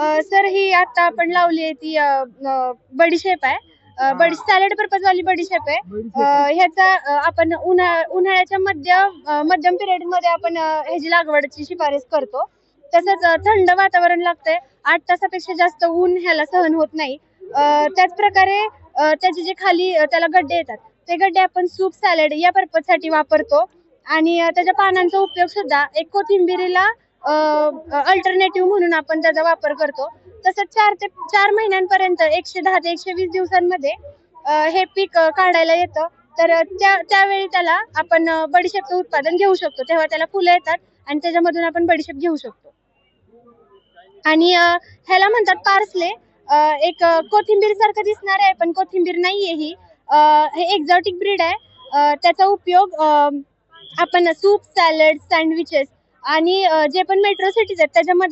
Sir ही आता आपण लावली आहे ती बडीशेप आहे. बडी सॅलड पर्पज वाली बडीशेप आहे. ह्याचा आपण उन्हा उन्हाळ्याच्या मध्य मध्यम पिरियडमध्ये आपण ह्याची लागवडची शिफारस करतो. तसंच थंड वातावरण लागतंय. आठ तासापेक्षा जास्त ऊन ह्याला सहन होत नाही. त्याच प्रकारे त्याचे जे खाली त्याला गड्डे येतात. ते गड्डे आपण सूप सॅलड या पर्पजसाठी वापरतो. आणि त्याच्या पानांचा उपयोग सुद्धा एक कोथिंबिरीला अल्टरनेटिव्ह म्हणून आपण त्याचा वापर करतो. तसंच चार ते चार महिन्यांपर्यंत एकशे दहा ते एकशे वीस दिवसांमध्ये हे पीक काढायला येतं. तर त्या त्यावेळी त्याला आपण बडीशेपचं उत्पादन घेऊ शकतो. तेव्हा त्याला फुलं येतात आणि त्याच्यामधून आपण बडीशेप घेऊ शकतो. आणि ह्याला म्हणतात पार्सले. एक कोथिंबीर सारखं दिसणार आहे पण कोथिंबीर नाहीये ही. हे एक्झॉटिक ब्रीड आहे. त्याचा उपयोग आपण सूप सॅलड सँडविचेस आणि जे पण मेट्रो सिटीज आहेत त्याच्यामध्ये